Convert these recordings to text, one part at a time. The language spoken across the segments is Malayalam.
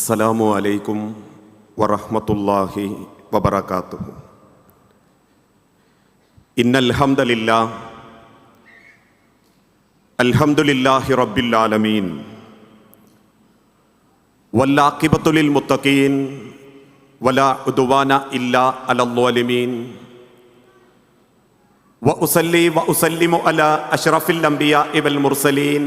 അസ്സലാമു അലൈക്കും വറഹ്മത്തുള്ളാഹി വബറകാതുഹു ഇന്നൽ ഹംദലില്ലാ അൽഹംദുലില്ലാഹി റബ്ബിൽ ആലമീൻ വല്ലാഖിബത്തു ലിൽ മുത്തഖീൻ വലാ ഉദ്വാന ഇല്ലാ അലൽ ളാലിമീൻ وأصلي وأسلم على أشرف الأنبياء والمرسلين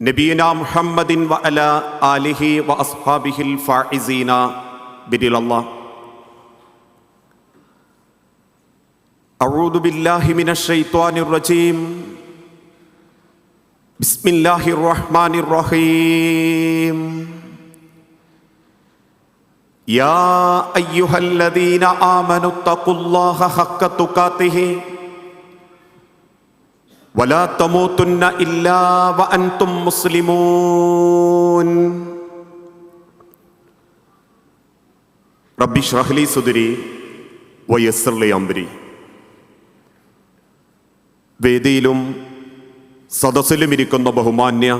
نبينا محمد وعلى آله وأصحابه الفائزين بدل الله أعوذ بالله من الشيطان الرجيم بسم الله الرحمن الرحيم يا أيها الذين آمنوا اتقوا الله حق تقاته വലാ ഇല്ലാ വ അൻതും മുസ്ലിമൂൻ വേദിയിലും സദസ്സിലും ഇരിക്കുന്ന ബഹുമാന്യ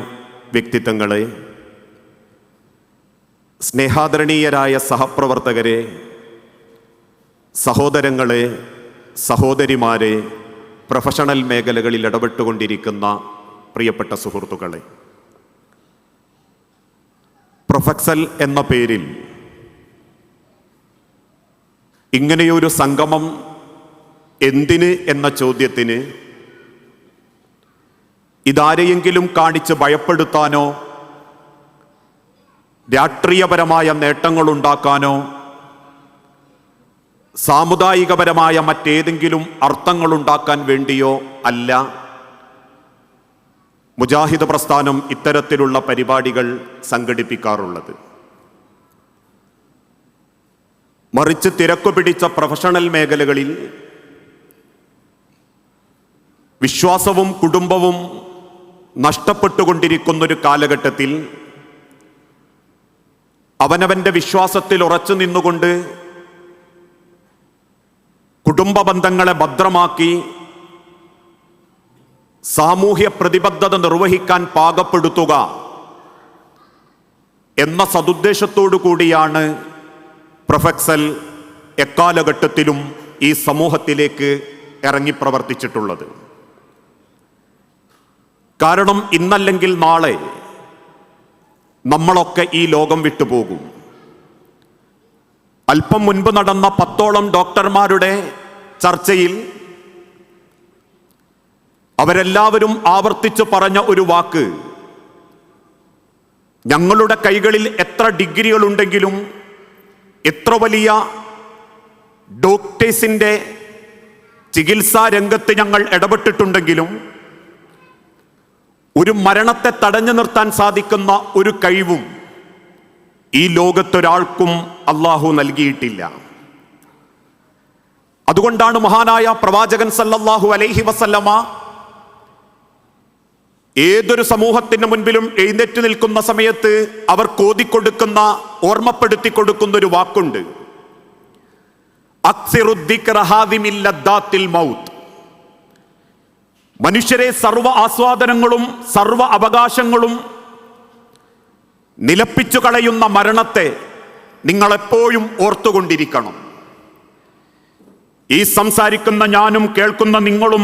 വ്യക്തിത്വങ്ങളെ സ്നേഹാദരണീയരായ സഹപ്രവർത്തകരെ സഹോദരങ്ങളെ സഹോദരിമാരെ പ്രൊഫഷണൽ മേഖലകളിൽ ഇടപെട്ടുകൊണ്ടിരിക്കുന്ന പ്രിയപ്പെട്ട സുഹൃത്തുക്കളെ പ്രൊഫക്സൽ എന്ന പേരിൽ ഇങ്ങനെയൊരു സംഗമം എന്തിന് എന്ന ചോദ്യത്തിന് ഇതാരെയെങ്കിലും കാണിച്ച് ഭയപ്പെടുത്താനോ രാഷ്ട്രീയപരമായ നേട്ടങ്ങൾ ഉണ്ടാക്കാനോ സാമുദായികപരമായ മറ്റേതെങ്കിലും അർത്ഥങ്ങൾ ഉണ്ടാക്കാൻ വേണ്ടിയോ അല്ല. മുജാഹിദ് പ്രസ്ഥാനം ഇത്തരത്തിലുള്ള പരിപാടികൾ സംഘടിപ്പിക്കാറുള്ളത്. മറിച്ച് തിരക്കു പിടിച്ച പ്രൊഫഷണൽ മേഖലകളിൽ വിശ്വാസവും കുടുംബവും നഷ്ടപ്പെട്ടുകൊണ്ടിരിക്കുന്നൊരു കാലഘട്ടത്തിൽ അവനവന്റെ വിശ്വാസത്തിൽ ഉറച്ചു നിന്നുകൊണ്ട് കുടുംബ ബന്ധങ്ങളെ ഭദ്രമാക്കി സാമൂഹ്യ പ്രതിബദ്ധത നിർവഹിക്കാൻ പാകപ്പെടുത്തുക എന്ന സതുദ്ദേശത്തോടു കൂടിയാണ് പ്രൊഫക്സൽ എക്കാലഘട്ടത്തിലും ഈ സമൂഹത്തിലേക്ക് ഇറങ്ങി പ്രവർത്തിച്ചിട്ടുള്ളത്. കാരണം ഇന്നല്ലെങ്കിൽ നാളെ നമ്മളൊക്കെ ഈ ലോകം വിട്ടുപോകും. അല്പം മുൻപ് നടന്ന പത്തോളം ഡോക്ടർമാരുടെ ചർച്ചയിൽ അവരെല്ലാവരും ആവർത്തിച്ചു പറഞ്ഞ ഒരു വാക്ക്. ഞങ്ങളുടെ കൈകളിൽ എത്ര ഡിഗ്രികളുണ്ടെങ്കിലും എത്ര വലിയ ഡോക്ടേഴ്സിന്റെ ചികിത്സാ രംഗത്ത് ഞങ്ങൾ ഇടപെട്ടിട്ടുണ്ടെങ്കിലും ഒരു മരണത്തെ തടഞ്ഞു നിർത്താൻ സാധിക്കുന്ന ഒരു കഴിവും ഈ ലോകത്തൊരാൾക്കും അള്ളാഹു നൽകിയിട്ടില്ല. അതുകൊണ്ടാണ് മഹാനായ പ്രവാചകൻ സല്ലല്ലാഹു അലൈഹി വസല്ലമ ഏതൊരു സമൂഹത്തിന് മുൻപിലും എഴുന്നേറ്റ് നിൽക്കുന്ന സമയത്ത് അവർ കോതിക്കൊടുക്കുന്ന ഓർമ്മപ്പെടുത്തി കൊടുക്കുന്ന ഒരു വാക്കുണ്ട് മൗത്ത്. മനുഷ്യരെ സർവ ആസ്വാദനങ്ങളും സർവ അവകാശങ്ങളും നിലപ്പിച്ചു കളയുന്ന മരണത്തെ നിങ്ങളെപ്പോഴും ഓർത്തുകൊണ്ടിരിക്കണം. ഈ സംസാരിക്കുന്ന ഞാനും കേൾക്കുന്ന നിങ്ങളും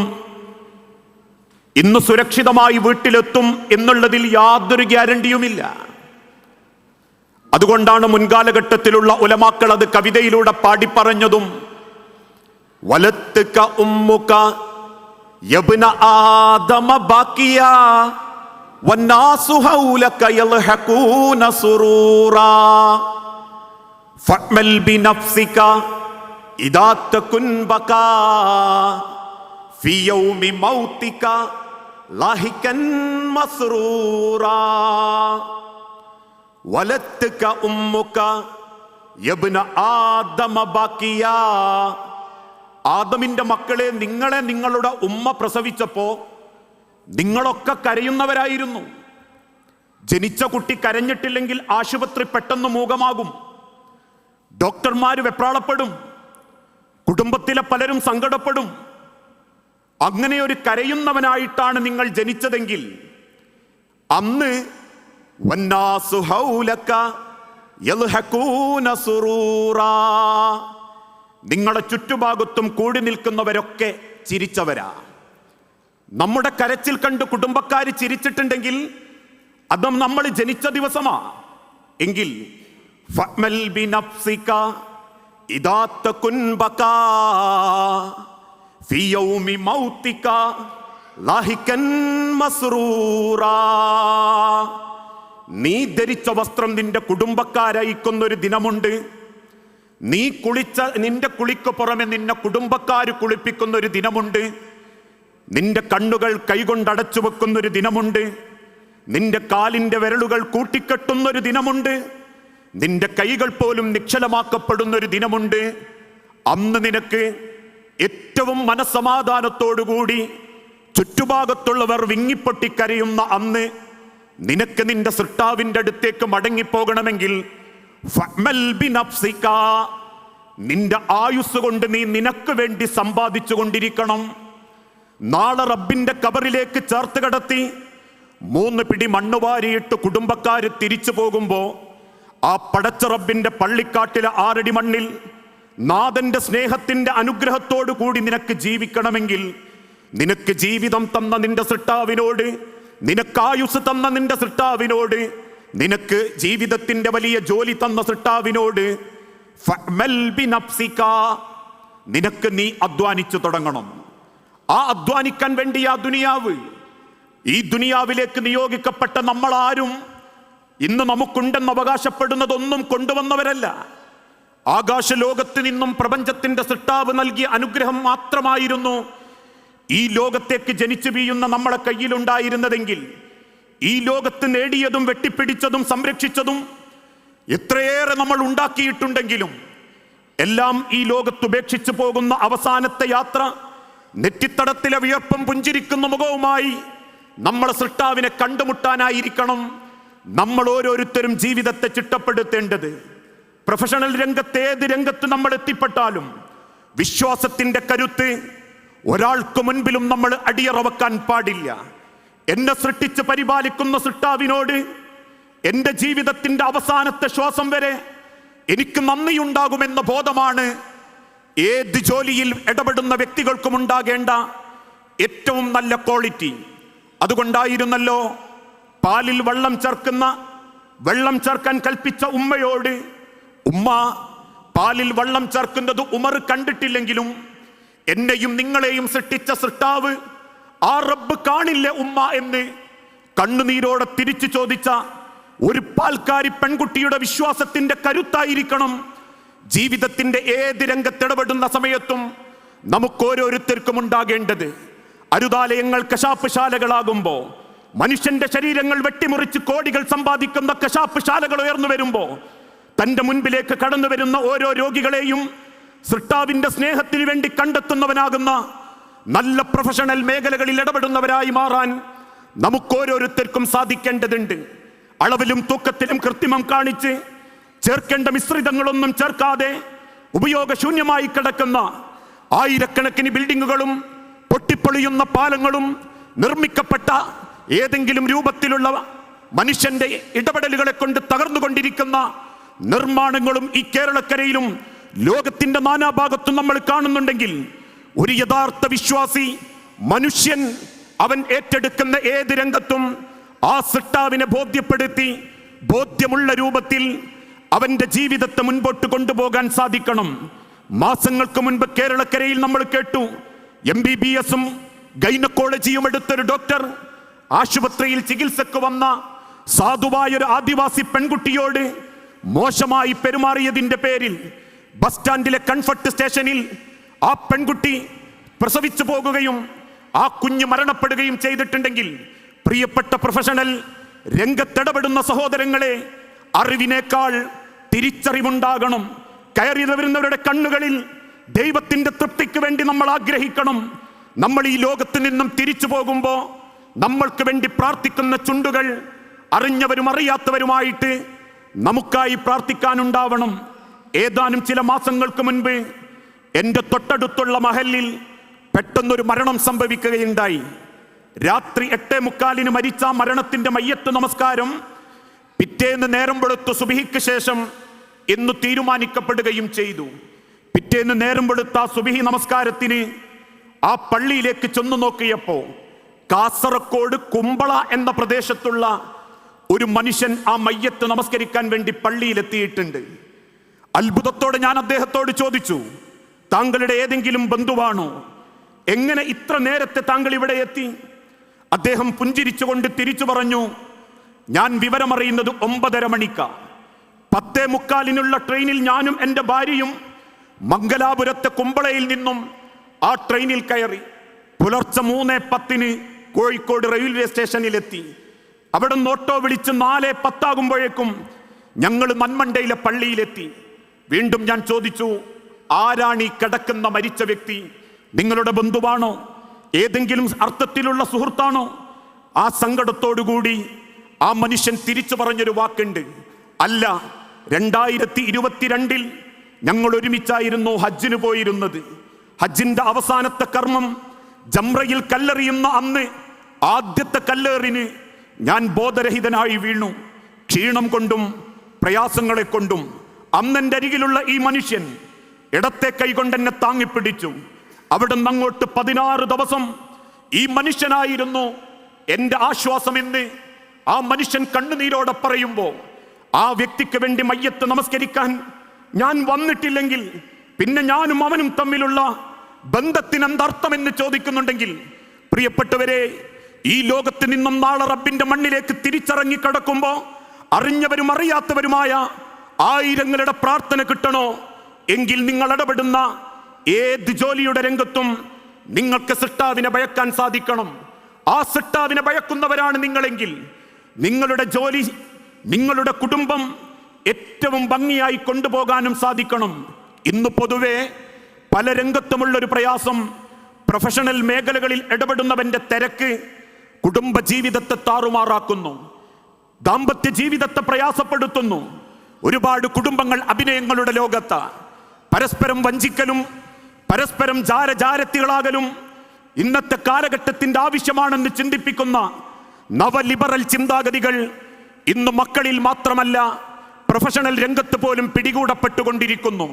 ഇന്ന് സുരക്ഷിതമായി വീട്ടിലെത്തും എന്നുള്ളതിൽ യാതൊരു ഗ്യാരണ്ടിയുമില്ല. അതുകൊണ്ടാണ് മുൻകാലഘട്ടത്തിലുള്ള ഉലമാക്കൾ അത് കവിതയിലൂടെ പാടിപ്പറഞ്ഞതും വലത്തുക്ക ഉമ്മുക യബ്ന ആദമ ആദമിന്റെ മക്കളെ നിങ്ങളെ നിങ്ങളുടെ ഉമ്മ പ്രസവിച്ചപ്പോ നിങ്ങളൊക്കെ കരയുന്നവരായിരുന്നു. ജനിച്ച കുട്ടി കരഞ്ഞിട്ടില്ലെങ്കിൽ ആശുപത്രി പെട്ടെന്ന് മൂകമാകും. ഡോക്ടർമാർ വെപ്രാളപ്പെടും. കുടുംബത്തിലെ പലരും സങ്കടപ്പെടും. അങ്ങനെ ഒരു കരയുന്നവനായിട്ടാണ് നിങ്ങൾ ജനിച്ചതെങ്കിൽ അന്ന് നിങ്ങളുടെ ചുറ്റുഭാഗത്തും കൂടി നിൽക്കുന്നവരൊക്കെ ചിരിച്ചവരാ. നമ്മുടെ കരച്ചിൽ കണ്ട് കുടുംബക്കാർ ചിരിച്ചിട്ടുണ്ടെങ്കിൽ അതും നമ്മൾ ജനിച്ച ദിവസമാ. എങ്കിൽ നീ ധരിച്ച വസ്ത്രം നിന്റെ കുടുംബക്കാരയക്കുന്ന ഒരു ദിനമുണ്ട്. നീ കുളിച്ച നിന്റെ കുളിക്ക് പുറമെ നിന്നെ കുടുംബക്കാർ കുളിപ്പിക്കുന്ന ഒരു ദിനമുണ്ട്. നിന്റെ കണ്ണുകൾ കൈകൊണ്ടടച്ചു വെക്കുന്ന ഒരു ദിനമുണ്ട്. നിന്റെ കാലിന്റെ വിരലുകൾ കൂട്ടിക്കെട്ടുന്നൊരു ദിനമുണ്ട്. നിന്റെ കൈകൾ പോലും നിശ്ചലമാക്കപ്പെടുന്ന ഒരു ദിനമുണ്ട്. അന്ന് നിനക്ക് ഏറ്റവും മനസമാധാനത്തോടുകൂടി ചുറ്റുഭാഗത്തുള്ളവർ വിങ്ങിപ്പൊട്ടിക്കരയുന്ന അന്ന് നിനക്ക് നിന്റെ സൃഷ്ടാവിന്റെ അടുത്തേക്ക് മടങ്ങിപ്പോകണമെങ്കിൽ. നിന്റെ ആയുസ് കൊണ്ട് നീ നിനക്ക് വേണ്ടി സമ്പാദിച്ചു കൊണ്ടിരിക്കണം നാളെ റബ്ബിന്റെ കബറിലേക്ക് ചേർത്ത് കടത്തി മൂന്ന് പിടി മണ്ണ് വാരിയിട്ട് കുടുംബക്കാര് തിരിച്ചു പോകുമ്പോ ആ പടച്ച റബ്ബിന്റെ പള്ളിക്കാട്ടിലെ ആറടി മണ്ണിൽ നാഥന്റെ സ്നേഹത്തിന്റെ അനുഗ്രഹത്തോടു കൂടി നിനക്ക് ജീവിക്കണമെങ്കിൽ നിനക്ക് ജീവിതം തന്ന നിന്റെ സൃഷ്ടാവിനോട് നിനക്ക് ആയുസ് തന്ന നിന്റെ സൃഷ്ടാവിനോട് നിനക്ക് ജീവിതത്തിന്റെ വലിയ ജോലി തന്ന സൃഷ്ടാവിനോട്. നിനക്ക് നീ അധ്വാനിച്ചു തുടങ്ങണം ആ അധ്വാനിക്കാൻ വേണ്ടി ആ ദുനിയാവ്. ഈ ദുനിയാവിലേക്ക് നിയോഗിക്കപ്പെട്ട നമ്മൾ ആരും ഇന്ന് നമുക്കുണ്ടെന്ന് അവകാശപ്പെടുന്നതൊന്നും കൊണ്ടുവന്നവരല്ല. ആകാശ ലോകത്ത് നിന്നും പ്രപഞ്ചത്തിന്റെ സൃഷ്ടാവ് നൽകിയ അനുഗ്രഹം മാത്രമായിരുന്നു ഈ ലോകത്തേക്ക് ജനിച്ചു വീയുന്ന നമ്മളെ കയ്യിലുണ്ടായിരുന്നതെങ്കിൽ. ഈ ലോകത്ത് നേടിയതും വെട്ടിപ്പിടിച്ചതും സംരക്ഷിച്ചതും എത്രയേറെ നമ്മൾ ഉണ്ടാക്കിയിട്ടുണ്ടെങ്കിലും എല്ലാം ഈ ലോകത്ത് ഉപേക്ഷിച്ചു പോകുന്ന അവസാനത്തെ യാത്ര നെറ്റിത്തടത്തിലെ വിയർപ്പും പുഞ്ചിരിക്കുന്ന മുഖവുമായി നമ്മളെ സൃഷ്ടാവിനെ കണ്ടുമുട്ടാനായിരിക്കണം നമ്മൾ ഓരോരുത്തരും ജീവിതത്തെ ചിട്ടപ്പെടുത്തേണ്ടത്. പ്രൊഫഷണൽ രംഗത്ത് ഏത് രംഗത്ത് നമ്മൾ എത്തിപ്പെട്ടാലും വിശ്വാസത്തിന്റെ കരുത്ത് ഒരാൾക്ക് മുൻപിലും നമ്മൾ അടിയറവക്കാൻ പാടില്ല. എന്നെ സൃഷ്ടിച്ച് പരിപാലിക്കുന്ന സൃഷ്ടാവിനോട് എന്റെ ജീവിതത്തിന്റെ അവസാനത്തെ ശ്വാസം വരെ എനിക്ക് നന്ദിയുണ്ടാകുമെന്ന ബോധമാണ് ഏത് ജോലിയിൽ ഇടപെടുന്ന വ്യക്തികൾക്കും ഉണ്ടാകേണ്ട ഏറ്റവും നല്ല ക്വാളിറ്റി. അതുകൊണ്ടായിരുന്നല്ലോ പാലിൽ വെള്ളം ചേർക്കുന്ന വെള്ളം ചേർക്കാൻ കൽപ്പിച്ച ഉമ്മയോട് ഉമ്മ പാലിൽ വെള്ളം ചേർക്കുന്നത് ഉമർ കണ്ടിട്ടില്ലെങ്കിലും എന്നെയും നിങ്ങളെയും സൃഷ്ടിച്ച സൃഷ്ടാവ് ആ റബ്ബ് കാണില്ല ഉമ്മ എന്ന് കണ്ണുനീരോടെ തിരിച്ചു ചോദിച്ച ഒരു പാൽക്കാരി പെൺകുട്ടിയുടെ വിശ്വാസത്തിന്റെ കരുത്തായിരിക്കണം ജീവിതത്തിന്റെ ഏത് രംഗത്തിടപെടുന്ന സമയത്തും നമുക്കോരോരുത്തർക്കും ഉണ്ടാകേണ്ടത് അരുതാലയങ്ങൾ കശാപ്പ് ശാലകളാകുമ്പോ മനുഷ്യന്റെ ശരീരങ്ങൾ വെട്ടിമുറിച്ച് കോടികൾ സമ്പാദിക്കുന്ന കശാപ്പ് ശാലകൾ ഉയർന്നു വരുമ്പോൾ തന്റെ മുൻപിലേക്ക് കടന്നു വരുന്ന ഓരോ രോഗികളെയും സൃഷ്ടാവിന്റെ സ്നേഹത്തിന് വേണ്ടി കണ്ടെത്തുന്നവനാകുന്ന നല്ല പ്രൊഫഷണൽ മേഖലകളിൽ ഇടപെടുന്നവരായി മാറാൻ നമുക്കോരോരുത്തർക്കും സാധിക്കേണ്ടതുണ്ട്. അളവിലും തൂക്കത്തിലും കൃത്രിമം കാണിച്ച് ചേർക്കേണ്ട മിശ്രിതങ്ങളൊന്നും ചേർക്കാതെ ഉപയോഗശൂന്യമായി കിടക്കുന്ന ആയിരക്കണക്കിന് ബിൽഡിങ്ങുകളും പൊട്ടിപ്പൊളിയുന്ന പാലങ്ങളും നിർമ്മിക്കപ്പെട്ട ഏതെങ്കിലും രൂപത്തിലുള്ള മനുഷ്യന്റെ ഇടപെടലുകളെ കൊണ്ട് തകർന്നുകൊണ്ടിരിക്കുന്ന നിർമ്മാണങ്ങളും ഈ കേരളക്കരയിലും ലോകത്തിന്റെ നാനാഭാഗത്തും നമ്മൾ കാണുന്നുണ്ടെങ്കിൽ ഒരു യഥാർത്ഥ വിശ്വാസി മനുഷ്യൻ അവൻ ഏറ്റെടുക്കുന്ന ഏത് രംഗത്തും ആ സിട്ടാവിനെ ബോധ്യപ്പെടുത്തി ബോധ്യമുള്ള രൂപത്തിൽ അവന്റെ ജീവിതത്തെ മുൻപോട്ട് കൊണ്ടുപോകാൻ സാധിക്കണം. മാസങ്ങൾക്ക് മുൻപ് കേരളക്കരയിൽ നമ്മൾ കേട്ടു. എം ബി ബി എസും ഗൈനക്കോളജിയും എടുത്തൊരു ഡോക്ടർ ആശുപത്രിയിൽ ചികിത്സക്ക് വന്ന സാധുവായ ഒരു ആദിവാസി പെൺകുട്ടിയോട് മോശമായി പെരുമാറിയതിന്റെ പേരിൽ ബസ് സ്റ്റാൻഡിലെ കൺഫർട്ട് സ്റ്റേഷനിൽ ആ പെൺകുട്ടി പ്രസവിച്ചു പോകുകയും ആ കുഞ്ഞ് മരണപ്പെടുകയും ചെയ്തിട്ടുണ്ടെങ്കിൽ പ്രിയപ്പെട്ട പ്രൊഫഷണൽ രംഗത്തിടപെടുന്ന സഹോദരങ്ങളെ അറിവിനേക്കാൾ തിരിച്ചറിവുണ്ടാകണം. കയറി വരുന്നവരുടെ കണ്ണുകളിൽ ദൈവത്തിന്റെ തൃപ്തിക്ക് വേണ്ടി നമ്മൾ ആഗ്രഹിക്കണം. നമ്മൾ ഈ ലോകത്ത് നിന്നും തിരിച്ചു പോകുമ്പോൾ നമ്മൾക്ക് വേണ്ടി പ്രാർത്ഥിക്കുന്ന ചുണ്ടുകൾ അറിഞ്ഞവരും അറിയാത്തവരുമായിട്ട് നമുക്കായി പ്രാർത്ഥിക്കാനുണ്ടാവണം. ഏതാനും ചില മാസങ്ങൾക്ക് മുൻപ് എന്റെ തൊട്ടടുത്തുള്ള മഹലിൽ പെട്ടെന്നൊരു മരണം സംഭവിക്കുകയുണ്ടായി. രാത്രി എട്ടേ മുക്കാലിന് മരിച്ച മരണത്തിന്റെ മയ്യത്ത് നമസ്കാരം പിറ്റേന്ന് നേരം വെളുത്തു സുബിഹിക്ക് ശേഷം എന്ന് തീരുമാനിക്കപ്പെടുകയും ചെയ്തു. പിറ്റേന്ന് നേരം ആ സുബിഹി നമസ്കാരത്തിന് ആ പള്ളിയിലേക്ക് ചെന്നു നോക്കിയപ്പോൾ കാസർഗോഡ് കുമ്പള എന്ന പ്രദേശത്തുള്ള ഒരു മനുഷ്യൻ ആ മയ്യത്ത് നമസ്കരിക്കാൻ വേണ്ടി പള്ളിയിലെത്തിയിട്ടുണ്ട്. അത്ഭുതത്തോടെ ഞാൻ അദ്ദേഹത്തോട് ചോദിച്ചു താങ്കളുടെ ഏതെങ്കിലും ബന്ധുവാണോ? എങ്ങനെ ഇത്ര നേരത്തെ താങ്കൾ ഇവിടെ എത്തി? അദ്ദേഹം പുഞ്ചിരിച്ചുകൊണ്ട് തിരിച്ചു പറഞ്ഞു ഞാൻ വിവരമറിയുന്നത് ഒമ്പതര മണിക്ക. പത്തേ മുക്കാലിനുള്ള ട്രെയിനിൽ ഞാനും എന്റെ ഭാര്യയും മംഗലാപുരത്തെ കുമ്പളയിൽ നിന്നും ആ ട്രെയിനിൽ കയറി പുലർച്ചെ മൂന്ന് പത്തിന് കോഴിക്കോട് റെയിൽവേ സ്റ്റേഷനിലെത്തി. അവിടെ നിന്ന് ഓട്ടോ വിളിച്ച് നാല് പത്താകുമ്പോഴേക്കും ഞങ്ങൾ മന്മണ്ടയിലെ പള്ളിയിലെത്തി. വീണ്ടും ഞാൻ ചോദിച്ചു ആരാണ് ഈ കിടക്കുന്ന മരിച്ച വ്യക്തി? നിങ്ങളുടെ ബന്ധുവാണോ? ഏതെങ്കിലും അർത്ഥത്തിലുള്ള സുഹൃത്താണോ? ആ സങ്കടത്തോടുകൂടി ആ മനുഷ്യൻ തിരിച്ചു പറഞ്ഞൊരു വാക്കുണ്ട് അല്ല രണ്ടായിരത്തി ഇരുപത്തിരണ്ടിൽ ഞങ്ങൾ ഒരുമിച്ചായിരുന്നു ഹജ്ജിന് പോയിരുന്നത്. ഹജ്ജിന്റെ അവസാനത്തെ കർമ്മം ജംറയിൽ കല്ലെറിയുന്ന അന്ന് ആദ്യത്തെ കല്ലേറിന് ഞാൻ ബോധരഹിതനായി വീണു. ക്ഷീണം കൊണ്ടും പ്രയാസങ്ങളെ കൊണ്ടും അന്നെന്റെ അരികിലുള്ള ഈ മനുഷ്യൻ ഇടത്തെ കൈകൊണ്ട് എന്നെ താങ്ങിപ്പിടിച്ചു. അവിടെ അങ്ങോട്ട് പതിനാറ് ദിവസം ഈ മനുഷ്യനായിരുന്നു എന്റെ ആശ്വാസമെന്ന് ആ മനുഷ്യൻ കണ്ണുനീരോടെ പറയുമ്പോ ആ വ്യക്തിക്ക് വേണ്ടി മയ്യത്ത് നമസ്കരിക്കാൻ ഞാൻ വന്നിട്ടില്ലെങ്കിൽ പിന്നെ ഞാനും അവനും തമ്മിലുള്ള ബന്ധത്തിന് എന്തർത്ഥമെന്ന് ചോദിക്കുന്നുണ്ടെങ്കിൽ പ്രിയപ്പെട്ടവരെ ഈ ലോകത്ത് നിന്നും നാളെ റബ്ബിന്റെ മണ്ണിലേക്ക് തിരിച്ചറങ്ങി കിടക്കുമ്പോ അറിഞ്ഞവരും അറിയാത്തവരുമായ ആയിരങ്ങളുടെ പ്രാർത്ഥന കിട്ടണോ? എങ്കിൽ നിങ്ങൾ ഇടപെടുന്ന ഏത് ജോലിയുടെ രംഗത്തും നിങ്ങൾക്ക് സിട്ടാവിനെ ഭയക്കാൻ സാധിക്കണം. ആ സിട്ടാവിനെ ഭയക്കുന്നവരാണ് നിങ്ങളെങ്കിൽ നിങ്ങളുടെ ജോലി നിങ്ങളുടെ കുടുംബം ഏറ്റവും ഭംഗിയായി കൊണ്ടുപോകാനും സാധിക്കണം. ഇന്ന് പൊതുവെ പല രംഗത്തുമുള്ളൊരു പ്രയാസം പ്രൊഫഷണൽ മേഖലകളിൽ ഇടപെടുന്നവന്റെ തിരക്ക് കുടുംബ ജീവിതത്തെ താറുമാറാക്കുന്നു. ദാമ്പത്യ ജീവിതത്തെ പ്രയാസപ്പെടുത്തുന്നു. ഒരുപാട് കുടുംബങ്ങൾ അഭിനയങ്ങളുടെ ലോകത്ത്. പരസ്പരം വഞ്ചിക്കലും പരസ്പരം ജാരജാരത്തികളാകലും ഇന്നത്തെ കാലഘട്ടത്തിന്റെ ആവശ്യമാണെന്ന് ചിന്തിപ്പിക്കുന്ന നവലിബറൽ ചിന്താഗതികൾ ഇന്ന് മക്കളിൽ മാത്രമല്ല പ്രൊഫഷണൽ രംഗത്ത് പോലും പിടികൂടപ്പെട്ടുകൊണ്ടിരിക്കുന്നു.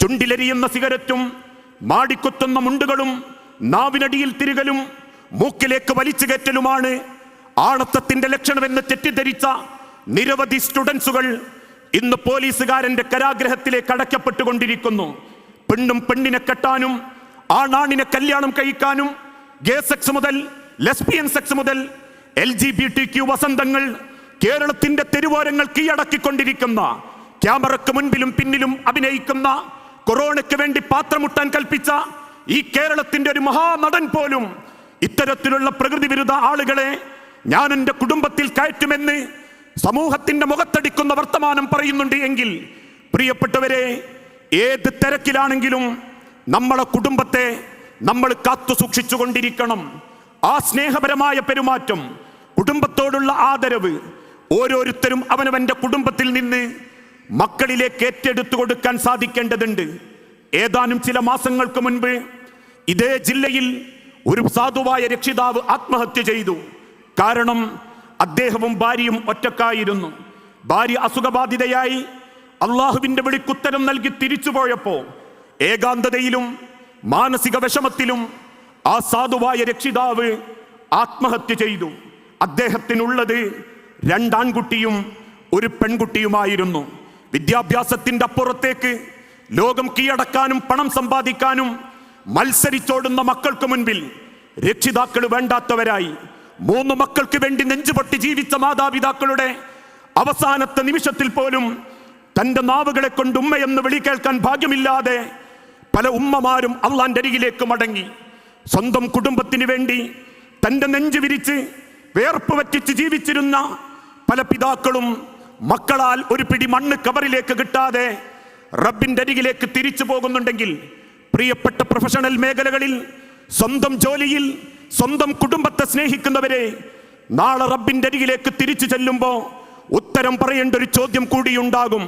ചുണ്ടിലെരിയുന്ന സിഗരറ്റും മാടിക്കുത്തുന്ന മുണ്ടുകളും നാവിനടിയിൽ തിരികലും മൂക്കിലേക്ക് വലിച്ചു കയറ്റലുമാണ് ആണത്തത്തിന്റെ ലക്ഷണമെന്ന് തെറ്റിദ്ധരിച്ച നിരവധി സ്റ്റുഡൻസുകൾ ഇന്ന് പോലീസുകാരന്റെ കരാഗ്രഹത്തിലേക്ക് അടയ്ക്കപ്പെട്ടുകൊണ്ടിരിക്കുന്നു. പെണ്ണും പെണ്ണിനെ കെട്ടാനും ആണാണിനെ കല്യാണം കഴിക്കാനും ഗേ സെക്സ് മുതൽ ലെസ്ബിയൻ സെക്സ് മുതൽ L G B T Q വസന്തങ്ങൾ കേരളത്തിന്റെ തെരുവോരങ്ങൾ കീഴടക്കിക്കൊണ്ടിരിക്കുന്ന ക്യാമറക്ക് മുൻപിലും പിന്നിലും അഭിനയിക്കുന്ന കൊറോണയ്ക്ക് വേണ്ടി പാത്രമുട്ടാൻ കൽപ്പിച്ച ഈ കേരളത്തിന്റെ ഒരു മഹാനടൻ പോലും ഇത്തരത്തിലുള്ള പ്രകൃതി വിരുദ്ധ ആളുകളെ ഞാൻ എന്റെ കുടുംബത്തിൽ കയറ്റുമെന്ന് സമൂഹത്തിന്റെ മുഖത്തടിക്കുന്ന വർത്തമാനം പറയുന്നുണ്ട് എങ്കിൽ പ്രിയപ്പെട്ടവരെ ഏത് തിരക്കിലാണെങ്കിലും നമ്മളെ കുടുംബത്തെ നമ്മൾ കാത്തു സൂക്ഷിച്ചു കൊണ്ടിരിക്കണം ആ സ്നേഹപരമായ പെരുമാറ്റം കുടുംബത്തോടുള്ള ആദരവ് ഓരോരുത്തരും അവനവന്റെ കുടുംബത്തിൽ നിന്ന് മക്കളിലേക്ക് ഏറ്റെടുത്തു കൊടുക്കാൻ സാധിക്കേണ്ടതുണ്ട്. ഏതാനും ചില മാസങ്ങൾക്ക് മുൻപ് ഇതേ ജില്ലയിൽ ഒരു സാധുവായ രക്ഷിതാവ് ആത്മഹത്യ ചെയ്തു. കാരണം അദ്ദേഹവും ഭാര്യയും ഒറ്റക്കായിരുന്നു. ഭാര്യ അസുഖബാധിതയായി അള്ളാഹുവിന്റെ വിളിക്കുത്തരം നൽകി തിരിച്ചുപോയപ്പോ ഏകാന്തതയിലും മാനസിക വിഷമത്തിലും ആ സാധുവായ രക്ഷിതാവ് ആത്മഹത്യ ചെയ്തു. അദ്ദേഹത്തിനുള്ളത് രണ്ടാൺകുട്ടിയും ഒരു പെൺകുട്ടിയുമായിരുന്നു. വിദ്യാഭ്യാസത്തിന്റെ അപ്പുറത്തേക്ക് ലോകം കീഴടക്കാനും പണം സമ്പാദിക്കാനും മത്സരിച്ചോടുന്ന മക്കൾക്ക് മുൻപിൽ രക്ഷിതാക്കൾ വേണ്ടാത്തവരായി. മൂന്ന് മക്കൾക്ക് വേണ്ടി നെഞ്ചുപൊട്ടി ജീവിച്ച മാതാപിതാക്കളുടെ അവസാനത്തെ നിമിഷത്തിൽ പോലും തന്റെ നാവുകളെ കൊണ്ട് ഉമ്മയെന്ന് വിളി കേൾക്കാൻ ഭാഗ്യമില്ലാതെ പല ഉമ്മമാരും അള്ളാന്റെ അരികിലേക്ക് മടങ്ങി. സ്വന്തം കുടുംബത്തിന് വേണ്ടി തന്റെ നെഞ്ചു വിരിച്ച് വേർപ്പ് വറ്റിച്ച് ജീവിച്ചിരുന്ന പല പിതാക്കളും മക്കളാൽ ഒരു പിടി മണ്ണ് കബറിലേക്ക് കിട്ടാതെ റബ്ബിന്റെ അരികിലേക്ക് തിരിച്ചു പോകുന്നുണ്ടെങ്കിൽ പ്രിയപ്പെട്ട പ്രൊഫഷണൽ മേഖലകളിൽ സ്വന്തം ജോലിയിൽ സ്വന്തം കുടുംബത്തെ സ്നേഹിക്കുന്നവരെ നാളെ റബ്ബിന്റെ അരികിലേക്ക് തിരിച്ചു ചെല്ലുമ്പോൾ ഉത്തരം പറയേണ്ട ഒരു ചോദ്യം കൂടിയുണ്ടാകും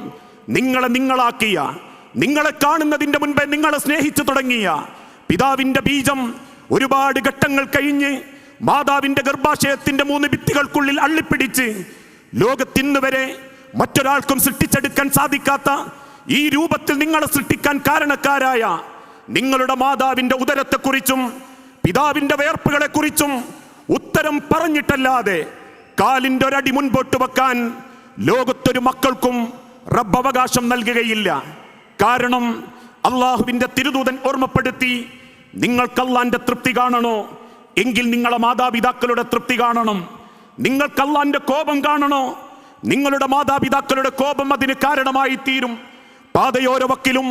നിങ്ങളെ നിങ്ങളാക്കിയ നിങ്ങളെ കാണുന്നതിന്റെ മുൻപേ നിങ്ങളെ സ്നേഹിച്ചു തുടങ്ങിയ പിതാവിന്റെ ബീജം ഒരുപാട് ഘട്ടങ്ങൾ കഴിഞ്ഞ് മാതാവിന്റെ ഗർഭാശയത്തിന്റെ മൂന്ന് ഭിത്തികൾക്കുള്ളിൽ അള്ളിപ്പിടിച്ച് ലോകത്തിന്ന് വരെ മറ്റൊരാൾക്കും സൃഷ്ടിച്ചെടുക്കാൻ സാധിക്കാത്ത ഈ രൂപത്തിൽ നിങ്ങളെ സൃഷ്ടിക്കാൻ കാരണക്കാരായ നിങ്ങളുടെ മാതാവിന്റെ ഉദരത്തെക്കുറിച്ചും പിതാവിന്റെ വേർപ്പുകളെ കുറിച്ചും ഉത്തരം പറഞ്ഞിട്ടല്ലാതെ കാലിന്റെ ഒരടി മുൻപോട്ട് വെക്കാൻ ലോകത്തൊരു മക്കൾക്കും റബ്ബ് അവകാശം നൽകുകയില്ല. കാരണം അള്ളാഹുവിന്റെ തിരുദൂതൻ ഓർമ്മപ്പെടുത്തി നിങ്ങൾക്ക് അള്ളാന്റെ തൃപ്തി കാണണോ? എങ്കിൽ നിങ്ങളെ മാതാപിതാക്കളുടെ തൃപ്തി കാണണം. നിങ്ങൾക്ക് അള്ളാന്റെ കോപം കാണണോ? നിങ്ങളുടെ മാതാപിതാക്കളുടെ കോപം അതിന് കാരണമായി തീരും. പാതയോരവക്കിലും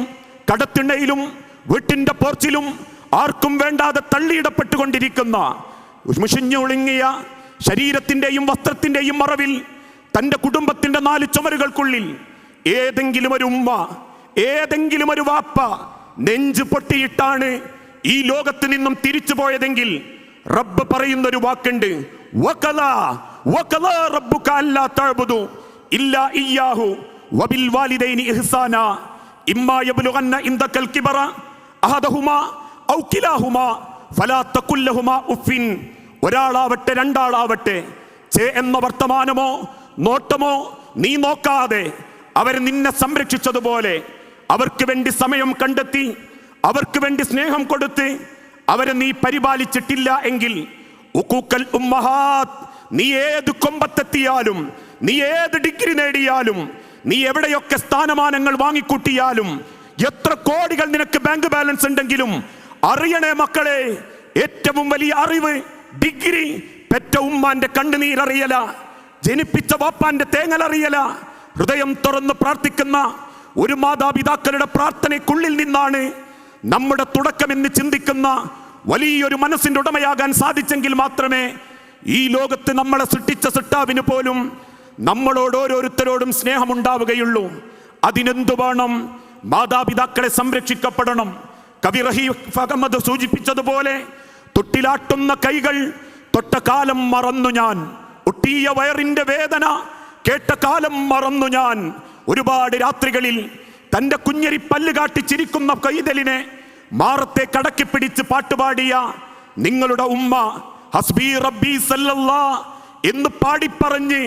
കടത്തിണ്ണയിലും വീട്ടിന്റെ പോർച്ചിലും ആർക്കും വേണ്ടാതെ തള്ളിയിടപ്പെട്ടുകൊണ്ടിരിക്കുന്ന മുഷിഞ്ഞൊളുങ്ങിയ ശരീരത്തിന്റെയും വസ്ത്രത്തിന്റെയും മറവിൽ തന്റെ കുടുംബത്തിന്റെ നാല് ചുമരുകൾക്കുള്ളിൽ ഏതെങ്കിലും ഒരു ഉമ്മ ഏതെങ്കിലും ഒരു വാപ്പ നെഞ്ച് പൊട്ടിയിട്ടാണ് ഈ ലോകത്ത് നിന്നും തിരിച്ചു പോയതെങ്കിൽ റബ്ബ് പറയുന്നൊരു വാക്കുണ്ട് ഒരാളാവട്ടെ രണ്ടാളാവട്ടെ ചേ എന്ന വർത്തമാനമോ നോട്ടമോ നീ നോക്കാതെ അവർ നിന്നെ സംരക്ഷിച്ചതുപോലെ അവർക്ക് വേണ്ടി സമയം കണ്ടെത്തി അവർക്ക് വേണ്ടി സ്നേഹം കൊടുത്ത് അവരെ നീ പരിപാലിച്ചിട്ടില്ല എങ്കിൽ നീ ഏത് കൊമ്പത്തെത്തിയാലും നീ ഏത് ഡിഗ്രി നേടിയാലും നീ എവിടെയൊക്കെ സ്ഥാനമാനങ്ങൾ വാങ്ങിക്കൂട്ടിയാലും എത്ര കോടികൾ നിനക്ക് ബാങ്ക് ബാലൻസ് ഉണ്ടെങ്കിലും അറിയണേ മക്കളെ ഏറ്റവും വലിയ അറിവ് ഡിഗ്രി പെറ്റ ഉമ്മാന്റെ കണ്ണുനീരറിയല ജനിപ്പിച്ച വാപ്പാന്റെ തേങ്ങലറിയല ഹൃദയം തുറന്ന് പ്രാർത്ഥിക്കുന്ന ഒരു മാതാപിതാക്കളുടെ പ്രാർത്ഥനയ്ക്കുള്ളിൽ നിന്നാണ് നമ്മുടെ തുടക്കമെന്ന് ചിന്തിക്കുന്ന വലിയൊരു മനസ്സിന്റെ ഉടമയാകാൻ സാധിച്ചെങ്കിൽ മാത്രമേ ഈ ലോകത്ത് നമ്മളെ സൃഷ്ടിച്ച സൃഷ്ടാവിന് പോലും നമ്മളോട് ഓരോരുത്തരോടും സ്നേഹമുണ്ടാവുകയുള്ളൂ. അതിനെന്തു വേണം? മാതാപിതാക്കളെ സംരക്ഷിക്കപ്പെടണം. കവി റഹീഫ് അഹമ്മദ് സൂചിപ്പിച്ചതുപോലെ തൊട്ടിലാട്ടുന്ന കൈകൾ തൊട്ട കാലം മറന്നു ഞാൻ. ഒട്ടിയ വയറിന്റെ വേദന കേട്ട കാലം മറന്നു ഞാൻ. ഒരുപാട് രാത്രികളിൽ തന്റെ കുഞ്ഞരി പല്ല് കാട്ടി ചിരിക്കുന്ന കൈതലിനെ മാറത്തെ കടക്കി പിടിച്ച് പാട്ടുപാടിയ നിങ്ങളുടെ ഉമ്മ ഹസ്ബി റബ്ബി സല്ലല്ലാ എന്ന് പാടിപ്പറഞ്ഞ്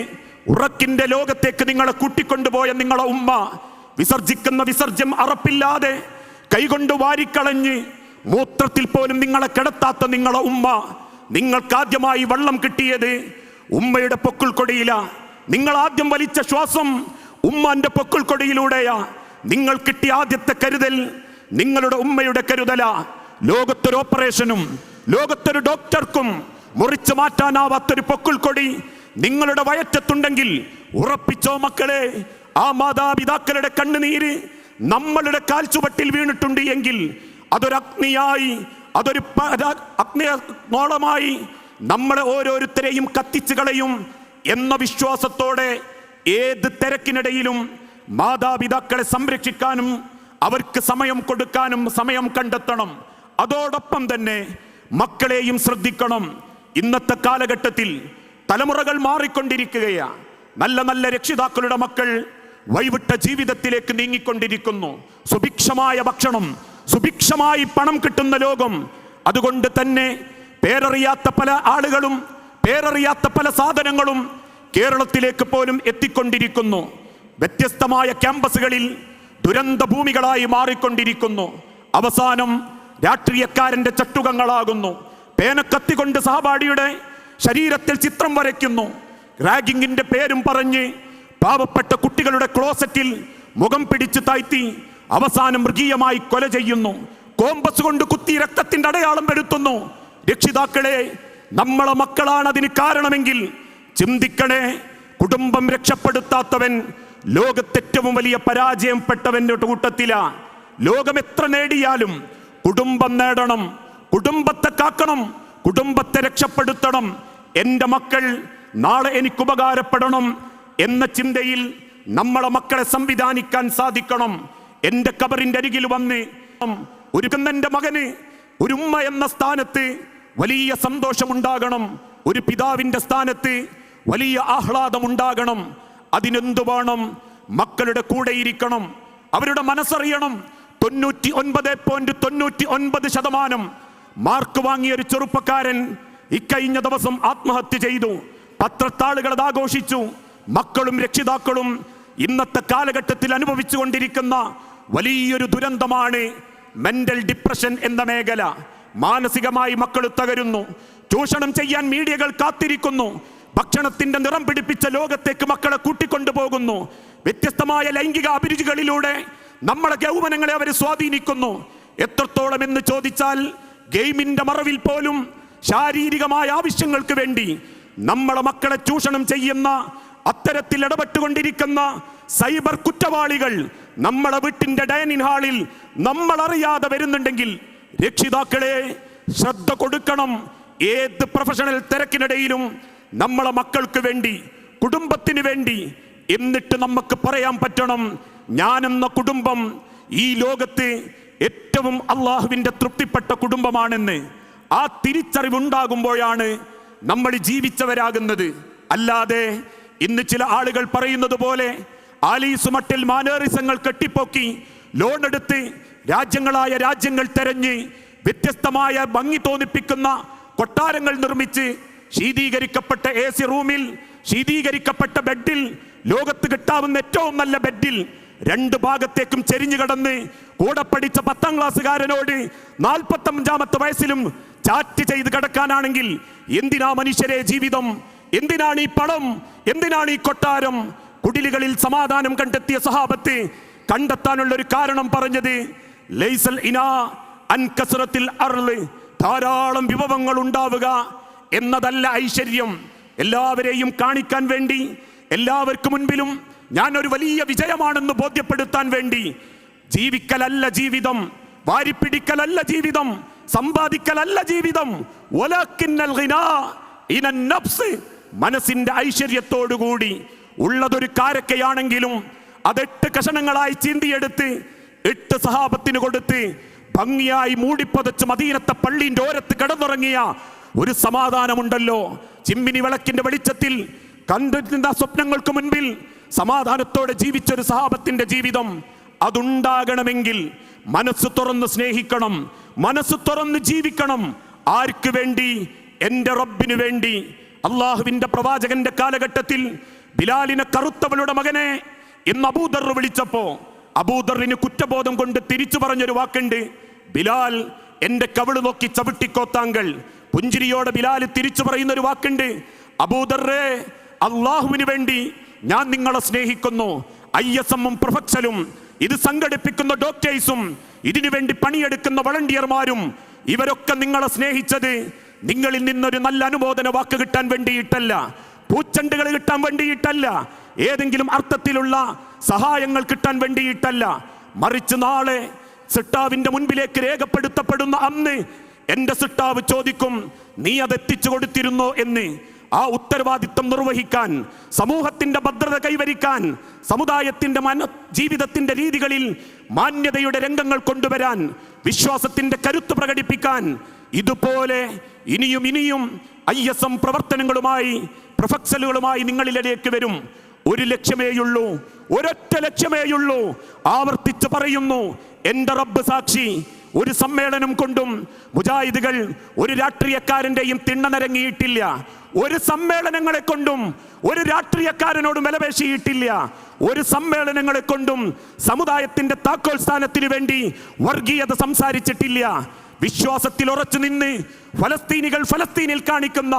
ഉറക്കിന്റെ ലോകത്തേക്ക് നിങ്ങളെ കൂട്ടിക്കൊണ്ടുപോയ നിങ്ങളുടെ ഉമ്മ വിസർജിക്കുന്ന വിസർജ്യം അറപ്പില്ലാതെ കൈകൊണ്ട് വാരിക്കളഞ്ഞ് മൂത്രത്തിൽ പോലും നിങ്ങളെ കിടത്താത്ത നിങ്ങളെ ഉമ്മ നിങ്ങൾക്കാദ്യമായി വെള്ളം കിട്ടിയത് ഉമ്മയുടെ പൊക്കിൾ കൊടിയില നിങ്ങൾ ആദ്യം വലിച്ച ശ്വാസം ഉമ്മാന്റെ പൊക്കിൾ കൊടിയിലൂടെയാ നിങ്ങൾ കിട്ടിയ ആദ്യത്തെ കരുതൽ നിങ്ങളുടെ ഉമ്മയുടെ കരുതല. ലോകത്തൊരു ഓപ്പറേഷനും ലോകത്തൊരു ഡോക്ടർക്കും മുറിച്ചു മാറ്റാനാവാത്തൊരു പൊക്കിൾ കൊടി നിങ്ങളുടെ വയറ്റത്തുണ്ടെങ്കിൽ ഉറപ്പിച്ചോ മക്കളെ ആ മാതാപിതാക്കളുടെ കണ്ണുനീര് നമ്മളുടെ കാൽച്ചുവട്ടിൽ വീണിട്ടുണ്ട് എങ്കിൽ അതൊരു അഗ്നിയായി അതൊരു അഗ്നിയോളമായി നമ്മളെ ഓരോരുത്തരെയും കത്തിച്ചു കളയും എന്ന വിശ്വാസത്തോടെ ഏത് തിരക്കിനിടയിലും മാതാപിതാക്കളെ സംരക്ഷിക്കാനും അവർക്ക് സമയം കൊടുക്കാനും സമയം കണ്ടെത്തണം. അതോടൊപ്പം തന്നെ മക്കളെയും ശ്രദ്ധിക്കണം. ഇന്നത്തെ കാലഘട്ടത്തിൽ തലമുറകൾ മാറിക്കൊണ്ടിരിക്കുകയാണ് നല്ല നല്ല രക്ഷിതാക്കളുടെ മക്കൾ വൈവിട്ട ജീവിതത്തിലേക്ക് നീങ്ങിക്കൊണ്ടിരിക്കുന്നു. സുഭിക്ഷമായ ഭക്ഷണം സുഭിക്ഷമായി പണം കിട്ടുന്ന ലോകം. അതുകൊണ്ട് തന്നെ പേരറിയാത്ത പല ആളുകളും പേരറിയാത്ത പല സാധനങ്ങളും കേരളത്തിലേക്ക് പോലും എത്തിക്കൊണ്ടിരിക്കുന്നു. വ്യത്യസ്തമായ ക്യാമ്പസുകളിൽ ദുരന്ത ഭൂമികളായി മാറിക്കൊണ്ടിരിക്കുന്നു. അവസാനം രാഷ്ട്രീയക്കാരന്റെ ചട്ടുകങ്ങളാകുന്നു. പേനക്കത്തി കൊണ്ട് സഹപാഠിയുടെ ശരീരത്തിൽ ചിത്രം വരയ്ക്കുന്നു. റാഗിങ്ങിന്റെ പേരും പറഞ്ഞ് പാവപ്പെട്ട കുട്ടികളുടെ ക്ലോസറ്റിൽ മുഖം പിടിച്ച് താഴ്ത്തി അവസാനം മൃഗീയമായി കൊല ചെയ്യുന്നു. കോമ്പസ് കൊണ്ട് കുത്തി രക്തത്തിന്റെ അടയാളം വരുത്തുന്നു രക്ഷിതാക്കളെ നമ്മളെ മക്കളാണ് അതിന് കാരണമെങ്കിൽ ചിന്തിക്കണേ കുടുംബം രക്ഷപ്പെടുത്താത്തവൻ ലോകത്തേറ്റവും വലിയ പരാജയപ്പെട്ടവന്റെ കൂട്ടത്തിലാ. ലോകം എത്ര നേടിയാലും കുടുംബം നേടണം കുടുംബത്തെ കാക്കണം കുടുംബത്തെ രക്ഷപ്പെടുത്തണം. എന്റെ മക്കൾ നാളെ എനിക്ക് ഉപകാരപ്പെടണം എന്ന ചിന്തയിൽ നമ്മളെ മക്കളെ സംവിധാനിക്കാൻ സാധിക്കണം. എന്റെ കബറിന്റെ അരികിൽ വന്ന് ഒരുക്കുന്നെന്റെ മകന് ഒരു ഉമ്മ എന്ന സ്ഥാനത്ത് വലിയ സന്തോഷമുണ്ടാകണം. ഒരു പിതാവിന്റെ സ്ഥാനത്ത് വലിയ ആഹ്ലാദം ഉണ്ടാകണം അതിനെന്തു വേണം? മക്കളുടെ കൂടെ ഇരിക്കണം. അവരുടെ മനസ്സറിയണം. തൊണ്ണൂറ്റി ഒൻപത് പോയിന്റ് തൊണ്ണൂറ്റി ഒൻപത് ശതമാനം മാർക്ക് വാങ്ങിയ ഒരു ചെറുപ്പക്കാരൻ ഇക്കഴിഞ്ഞ ദിവസം ആത്മഹത്യ ചെയ്തു. പത്രത്താളുകൾ അത് ആഘോഷിച്ചു. മക്കളും രക്ഷിതാക്കളും ഇന്നത്തെ കാലഘട്ടത്തിൽ അനുഭവിച്ചുകൊണ്ടിരിക്കുന്ന വലിയൊരു ദുരന്തമാണ് മെന്റൽ ഡിപ്രഷൻ എന്ന മേഖല. മാനസികമായി മക്കൾ തകരുന്നു. ചൂഷണം ചെയ്യാൻ മീഡിയകൾ കാത്തിരിക്കുന്നു. ഭക്ഷണത്തിന്റെ നിറം പിടിപ്പിച്ച ലോകത്തേക്ക് മക്കളെ കൂട്ടിക്കൊണ്ടുപോകുന്നു. വ്യത്യസ്തമായ ലൈംഗിക അഭിരുചികളിലൂടെ നമ്മളെ യൗവനങ്ങളെ അവർ സ്വാധീനിക്കുന്നു. എത്രത്തോളം എന്ന് ചോദിച്ചാൽ ഗെയിമിന്റെ മറവിൽ പോലും ശാരീരികമായ ആവശ്യങ്ങൾക്ക് വേണ്ടി നമ്മളെ മക്കളെ ചൂഷണം ചെയ്യുന്ന അത്തരത്തിൽ ഇടപെട്ടുകൊണ്ടിരിക്കുന്ന സൈബർ കുറ്റവാളികൾ നമ്മളെ വീട്ടിന്റെ ഡൈനിങ് ഹാളിൽ നമ്മൾ അറിയാതെ വരുന്നുണ്ടെങ്കിൽ രക്ഷിതാക്കളെ ശ്രദ്ധ കൊടുക്കണം. ഏത് പ്രൊഫഷണൽ തിരക്കിനിടയിലും നമ്മളെ മക്കൾക്ക് വേണ്ടി കുടുംബത്തിന് വേണ്ടി എന്നിട്ട് നമുക്ക് പറയാൻ പറ്റണം. ഞാനെന്ന കുടുംബം ഈ ലോകത്ത് ഏറ്റവും അള്ളാഹുവിന്റെ തൃപ്തിപ്പെട്ട കുടുംബമാണെന്ന്. ആ തിരിച്ചറിവുണ്ടാകുമ്പോഴാണ് നമ്മൾ ജീവിച്ചവരാകുന്നത്. അല്ലാതെ ഇന്ന് ചില ആളുകൾ പറയുന്നത് പോലെ ആലീസ് മട്ടിൽ മാനേറിസങ്ങൾ കെട്ടിപ്പൊക്കി ലോൺ എടുത്ത് രാജ്യങ്ങളായ രാജ്യങ്ങൾ തെരഞ്ഞ് വ്യത്യസ്തമായ ഭംഗി തോന്നിപ്പിക്കുന്ന കൊട്ടാരങ്ങൾ നിർമ്മിച്ച് ശീതീകരിക്കപ്പെട്ട എ സി റൂമിൽ ശീതീകരിക്കപ്പെട്ട ബെഡിൽ ലോകത്ത് കിട്ടാവുന്ന ഏറ്റവും നല്ല ബെഡിൽ രണ്ട് ഭാഗത്തേക്കും ചെരിഞ്ഞു കടന്ന് കൂടെ പഠിച്ച പത്താം ക്ലാസ്സുകാരനോട് നാൽപ്പത്തഞ്ചാമത്തെ വയസ്സിലും ചാറ്റ് ചെയ്ത് കിടക്കാനാണെങ്കിൽ എന്തിനാ മനുഷ്യരെ ജീവിതം? എന്തിനാണ് ഈ പണം? എന്തിനാണ് ഈ കൊട്ടാരം? കുടിലുകളിൽ സമാധാനം കണ്ടെത്തിയ സഹാബത്ത് കണ്ടെത്താനുള്ള ഒരു കാരണം പറഞ്ഞത് ലൈസൽ ഇനാ അൻകസറത്തിൽ അർൾ. ധാരാളം വിഭവങ്ങൾ ഉണ്ടാവുക. എന്നതല്ല ഐശ്വര്യം. എല്ലാവരെയും കാണിക്കാൻ വേണ്ടി എല്ലാവർക്കും മുൻപിലും ഞാൻ ഒരു വലിയ വിജയമാണെന്ന് ബോധ്യപ്പെടുത്താൻ വേണ്ടി. ജീവിക്കലല്ല ജീവിതം വാരിപ്പിടിക്കലല്ല ജീവിതം സമ്പാദിക്കലല്ല ജീവിതം. മനസ്സിന്റെ ഐശ്വര്യത്തോടുകൂടി ഉള്ളതൊരു കാരക്കയാണെങ്കിലും അതെട്ട് കഷണങ്ങളായി ചീന്തിയെടുത്ത് എട്ട് സഹാബത്തിന് കൊടുത്ത് ഭംഗിയായി മൂടിപ്പതച്ച് മദീനത്തെ പള്ളിന്റെ ഓരത്ത് കിടന്നുറങ്ങിയ ഒരു സമാധാനമുണ്ടല്ലോ. ചിമ്മിനി വിളക്കിന്റെ വെളിച്ചത്തിൽ കണ്ടിരുന്ന സ്വപ്നങ്ങൾക്ക് മുൻപിൽ സമാധാനത്തോടെ ജീവിച്ച ഒരു സഹാബത്തിന്റെ ജീവിതം അതുണ്ടാകണമെങ്കിൽ മനസ്സ് തുറന്ന് സ്നേഹിക്കണം മനസ്സ് തുറന്ന് ജീവിക്കണം. ആർക്ക് വേണ്ടി? എന്റെ റബ്ബിനു വേണ്ടി. അള്ളാഹുവിന്റെ പ്രവാചകന്റെ കാലഘട്ടത്തിൽ ബിലാലിനെ കറുത്തവളുടെ മകനെ ഇന്ന് അബൂദർ വിളിച്ചപ്പോ അബൂദറിന് കുറ്റബോധം കൊണ്ട് തിരിച്ചു പറഞ്ഞൊരു വാക്കുണ്ട്. ബിലാൽ എന്റെ കവിൾ നോക്കി ചവിട്ടിക്കോത്താങ്കൾ പുഞ്ചിരിയോടെ ബിലാൽ തിരിച്ചു പറയുന്ന ഒരു വാക്കുണ്ട് അബൂദറേ അള്ളാഹുവിന് വേണ്ടി ഞാൻ നിങ്ങളെ സ്നേഹിക്കുന്നു. ഐ എസ് എമ്മും പ്രൊഫക്സലും ഇത് സംഘടിപ്പിക്കുന്ന ഡോക്ടേഴ്സും ഇതിനു വേണ്ടി പണിയെടുക്കുന്ന വളണ്ടിയർമാരും ഇവരൊക്കെ നിങ്ങളെ സ്നേഹിച്ചത് നിങ്ങളിൽ നിന്നൊരു നല്ല അനുമോദന വാക്ക് കിട്ടാൻ വേണ്ടിയിട്ടല്ല പൂച്ചണ്ടുകൾ കിട്ടാൻ വേണ്ടിയിട്ടല്ല ഏതെങ്കിലും അർത്ഥത്തിലുള്ള സഹായങ്ങൾ കിട്ടാൻ വേണ്ടിയിട്ടല്ല. മറിച്ച് നാളെ സിട്ടാവിന്റെ മുൻപിലേക്ക് രേഖപ്പെടുത്തപ്പെടുന്ന അന്ന് എന്റെ സിട്ടാവ് ചോദിക്കും നീ അത് എത്തിച്ചു കൊടുത്തിരുന്നോ? എന്ന് ആ ഉത്തരവാദിത്വം നിർവഹിക്കാൻ സമൂഹത്തിന്റെ ഭദ്രത കൈവരിക്കാൻ സമുദായത്തിന്റെ മന ജീവിതത്തിന്റെ രീതികളിൽ മാന്യതയുടെ രംഗങ്ങൾ കൊണ്ടുവരാൻ വിശ്വാസത്തിന്റെ കരുത്ത് പ്രകടിപ്പിക്കാൻ ഇതുപോലെ ഇനിയും ഇനിയും ഐ എസ് എം പ്രവർത്തനങ്ങളുമായി പ്രൊഫക്സലുകളുമായി നിങ്ങളിലേക്ക് വരും. ഒരു ലക്ഷ്യമേയുള്ളൂ ഒരൊറ്റ ലക്ഷ്യമേയുള്ളൂ. ആവർത്തിച്ച് പറയുന്നു എന്റെ റബ്ബ് സാക്ഷി ഒരു സമ്മേളനം കൊണ്ടും മുജാഹിദുകൾ ഒരു രാഷ്ട്രീയക്കാരന്റെയും തിണ്ണനരങ്ങിയിട്ടില്ല ഒരു സമ്മേളനങ്ങളെ കൊണ്ടും ഒരു രാഷ്ട്രീയക്കാരനോട് വിലപേശിയിട്ടില്ല ഒരു സമ്മേളനങ്ങളെ കൊണ്ടും സമുദായത്തിന്റെ താക്കോൽ സ്ഥാനത്തിന് വേണ്ടി വർഗീയത സംസാരിച്ചിട്ടില്ല. വിശ്വാസത്തിൽ ഉറച്ചു നിന്ന് ഫലസ്തീനികൾ ഫലസ്തീനിൽ കാണിക്കുന്ന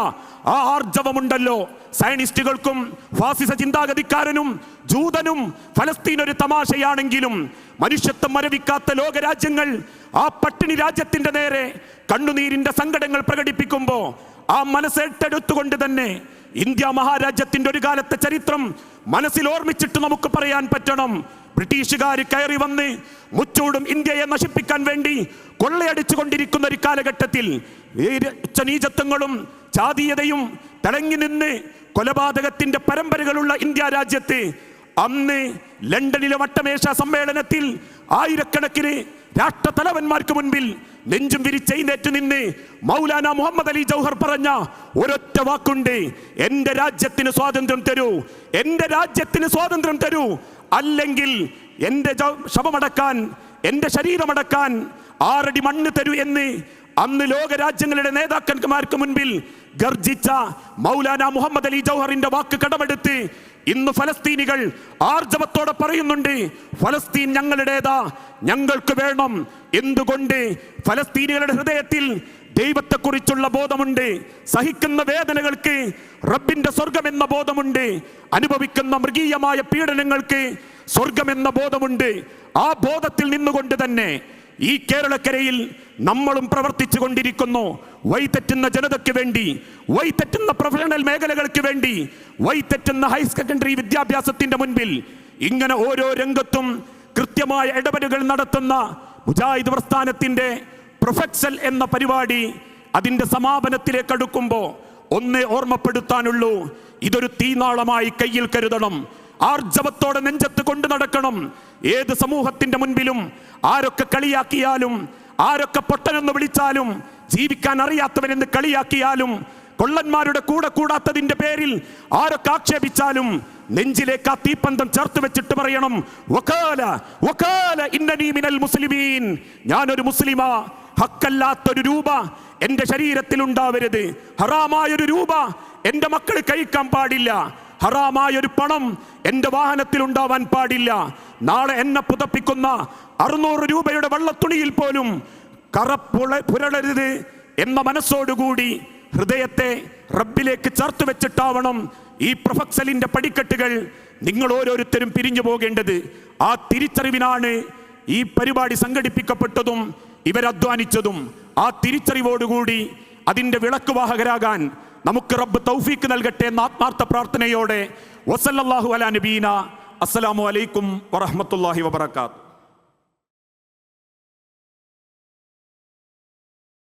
ആ ആർജവമുണ്ടല്ലോ. സയനിസ്റ്റുകൾക്കും ഫാസിസ ചിന്താഗതിക്കാരനും ജൂതനും ഫലസ്തീൻ ഒരു തമാശയാണെങ്കിലും മനുഷ്യത്വം മരവിക്കാത്ത ലോകരാജ്യങ്ങൾ ആ പട്ടിണി രാജ്യത്തിന്റെ നേരെ കണ്ണുനീരിന്റെ സങ്കടങ്ങൾ പ്രകടിപ്പിക്കുമ്പോൾ ആ മനസ്സേട്ടെടുത്തുകൊണ്ട് തന്നെ ഇന്ത്യ മഹാരാജ്യത്തിന്റെ ഒരു കാലത്തെ ചരിത്രം മനസ്സിൽ ഓർമ്മിച്ചിട്ട് നമുക്ക് പറയാൻ പറ്റണം. ബ്രിട്ടീഷുകാർ കയറി വന്ന് മുച്ചൂടും ഇന്ത്യയെ നശിപ്പിക്കാൻ വേണ്ടി കൊള്ളയടിച്ചു കൊണ്ടിരിക്കുന്ന ഒരു കാലഘട്ടത്തിൽ ഉച്ചനീചത്വങ്ങളും നീചത്വങ്ങളും ജാതീയതയും തിളങ്ങി നിന്ന് കൊലപാതകത്തിന്റെ പരമ്പരകളുള്ള ഇന്ത്യ രാജ്യത്ത് അന്ന് ലണ്ടനിലെ വട്ടമേശ സമ്മേളനത്തിൽ ആയിരക്കണക്കിന് രാഷ്ട്രതലവന്മാർക്ക് മുൻപിൽ നെഞ്ചും വിരിച്ചെഴുന്നേറ്റ് നിന്ന് മൗലാന മുഹമ്മദ് അലി ജൗഹർ പറഞ്ഞ ഒരൊറ്റ വാക്കുണ്ട് എന്റെ രാജ്യത്തിന് സ്വാതന്ത്ര്യം തരൂ എന്റെ രാജ്യത്തിന് സ്വാതന്ത്ര്യം തരൂ. അല്ലെങ്കിൽ എന്റെ ജ- ശവമടക്കാൻ എന്റെ ശരീരമടക്കാൻ ആറടി മണ്ണ് തരൂ എന്ന് അന്ന് ലോകരാജ്യങ്ങളുടെ നേതാക്കന്മാർക്ക് മുൻപിൽ ഗർജിച്ച മൗലാന മുഹമ്മദ് അലി ജൗഹറിന്റെ വാക്ക് കടമെടുത്ത് ഇന്ന് ഫലസ്തീനികൾ ആർജവത്തോടെ പറയുന്നുണ്ട് ഫലസ്തീൻ ഞങ്ങളുടേതാ ഞങ്ങൾക്ക് വേണം. എന്തുകൊണ്ട് ഫലസ്തീനികളുടെ ഹൃദയത്തിൽ ദൈവത്തെക്കുറിച്ചുള്ള ബോധമുണ്ട്? സഹിക്കുന്ന വേദനകൾക്ക് റബ്ബിന്റെ സ്വർഗമെന്ന ബോധമുണ്ട്. അനുഭവിക്കുന്ന മൃഗീയമായ പീഡനങ്ങൾക്ക് സ്വർഗമെന്ന ബോധമുണ്ട്. ആ ബോധത്തിൽ നിന്നുകൊണ്ട് തന്നെ ഈ കേരളക്കരയിൽ നമ്മളും പ്രവർത്തിച്ചു കൊണ്ടിരിക്കുന്നു. വൈതെറ്റുന്ന ജനതയ്ക്ക് വേണ്ടി വൈതെറ്റുന്ന പ്രൊഫഷണൽ മേഖലകൾക്ക് വേണ്ടി വൈതെറ്റുന്ന ഹയർ സെക്കൻഡറി വിദ്യാഭ്യാസത്തിന്റെ മുൻപിൽ ഇങ്ങനെ ഓരോ രംഗത്തും കൃത്യമായ ഇടപെടലുകൾ നടത്തുന്ന മുജാഹിദ് പ്രസ്ഥാനത്തിന്റെ പ്രൊഫക്സൽ എന്ന പരിപാടി അതിന്റെ സമാപനത്തിലേക്ക് അടുക്കുമ്പോൾ ഒന്നേ ഓർമ്മപ്പെടുത്താനുള്ളൂ. ഇതൊരു തീനാളമായി കയ്യിൽ കരുതണം. ആർജവത്തോടെ നെഞ്ചത്ത് കൊണ്ടു നടക്കണം. ഏത് സമൂഹത്തിന്റെ മുൻപിലും ആരൊക്കെ കളിയാക്കിയാലും ആരൊക്കെ പൊട്ടനെന്ന് വിളിച്ചാലും ജീവിക്കാൻ അറിയാത്തവനെന്ന് കളിയാക്കിയാലും കൊള്ളന്മാരുടെ കൂടെ കൂടാത്തതിന്റെ പേരിൽ ആരൊക്കെ ആക്ഷേപിച്ചാലും നെഞ്ചിലേക്ക് ആ തീപ്പന്തം ചേർത്ത് വെച്ചിട്ട് പറയണം വക്കാല വക്കാല മിനൽ മുസ്ലിമീൻ. ഞാനൊരു മുസ്ലിമാ ഹക്കല്ലാത്തൊരു രൂപ എന്റെ ശരീരത്തിൽ ഉണ്ടാവരുത് ഹറാമായൊരു രൂപ എന്റെ മക്കൾ കഴിക്കാൻ പാടില്ല. ഹറാമായൊരു പണം എന്റെ വാഹനത്തിൽ ഉണ്ടാവാൻ പാടില്ല. നാളെ എന്നെ പുതപ്പിക്കുന്ന അറുന്നൂറ് രൂപയുടെ വെള്ളത്തുണിയിൽ പോലും കറ പുരളരുത് എന്ന മനസ്സോടുകൂടി ഹൃദയത്തെ റബ്ബിലേക്ക് ചേർത്ത് വെച്ചിട്ടാവണം ഈ പ്രൊഫക്സലിന്റെ പടിക്കെട്ടുകൾ നിങ്ങൾ ഓരോരുത്തരും പിരിഞ്ഞു പോകേണ്ടത്. ആ തിരിച്ചറിവിനാണ് ഈ പരിപാടി സംഘടിപ്പിക്കപ്പെട്ടതും ഇവരധ്വാനിച്ചതും. ആ തിരിച്ചറിവോടുകൂടി വിളക്ക് വിളക്കുവാഹകരാകാൻ നമുക്ക് റബ്ബ് തൗഫീക്ക് നൽകട്ടെ എന്ന ആത്മാർത്ഥ പ്രാർത്ഥനയോടെ വസല്ലാഹു അല നബീന. അസ്സലാമു അലൈക്കും വറഹമത്തല്ലാഹി വബറകാത്ത്